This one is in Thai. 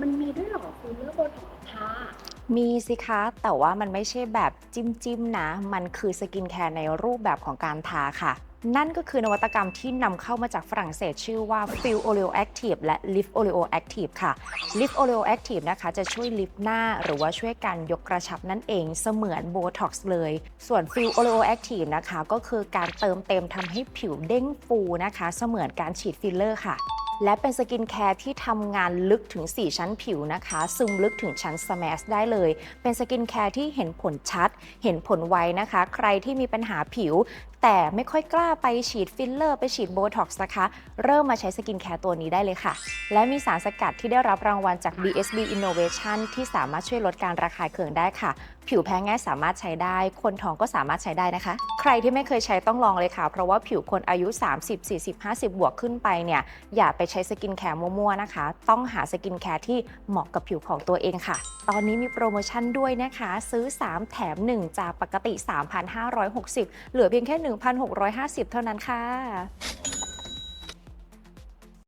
มันมีด้วยเหรอฟิลเลอร์โบท็อกซ์ทามีสิคะแต่ว่ามันไม่ใช่แบบจิ้มๆนะ มันคือสกินแคร์ในรูปแบบของการทาค่ะ นั่นก็คือนวัตกรรมที่นำเข้ามาจากฝรั่งเศสชื่อว่า f i l Oleo Active และ Lift Oleo Active ค่ะ Lift Oleo Active นะคะจะช่วยลิฟต์หน้า หรือว่าช่วยการยกกระชับนั่นเองเสมือนโบท็อกซ์เลย ส่วน f i l Oleo Active นะคะ ก็คือการเติมเต็มทำให้ผิวเด้งฟูนะคะ เสมือนการฉีดฟิลเลอร์ค่ะ และเป็นสกินแคร์ที่ทำงานลึกถึง 4 ชั้นผิวนะคะ ซึมลึกถึงชั้นสแมสได้เลย เป็นสกินแคร์ที่เห็นผลชัด เห็นผลไวนะคะ ใครที่มีปัญหาผิว แต่ไม่ค่อยกล้าไปฉีดฟิลเลอร์ ไปฉีดโบท็อกซ์นะคะ เริ่มมาใช้สกินแคร์ตัวนี้ได้เลยค่ะ และมีสารสกัดที่ได้รับรางวัลจาก BSB Innovation ที่สามารถช่วยลดการระคายเคืองได้ค่ะ ผิวแพ้ง่ายสามารถใช้ได้ คนท้องก็สามารถใช้ได้นะคะ ใครที่ไม่เคยใช้ต้องลองเลยค่ะ เพราะว่าผิวคนอายุ 30 40 50 บวกขึ้นไปเนี่ยอย่าไปใช้สกินแคร์มั่วๆนะคะ ต้องหาสกินแคร์ที่เหมาะกับผิวของตัวเองค่ะตอนนี้มีโปรโมชั่นด้วยนะคะ ซื้อ 3 แถม 1 จากปกติ 3,560 เหลือเพียงแค่1,650 เท่านั้นค่ะ